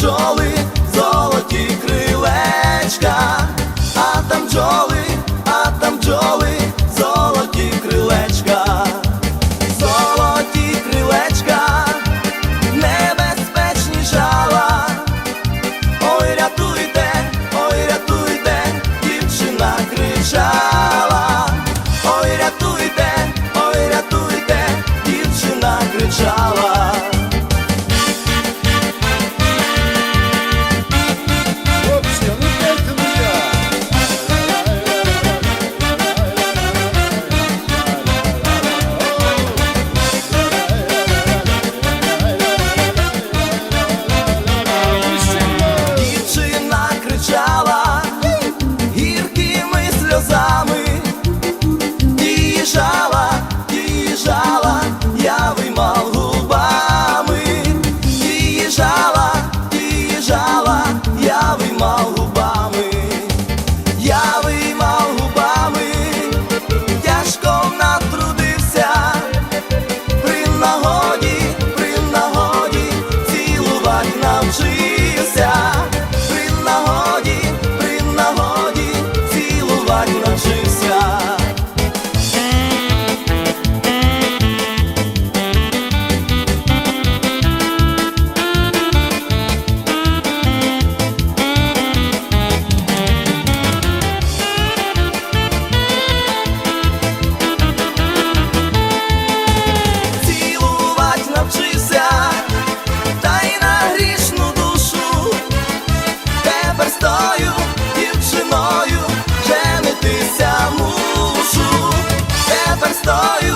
бджоли, золоті крилечка, а там бджоли, Biały i mal. saw.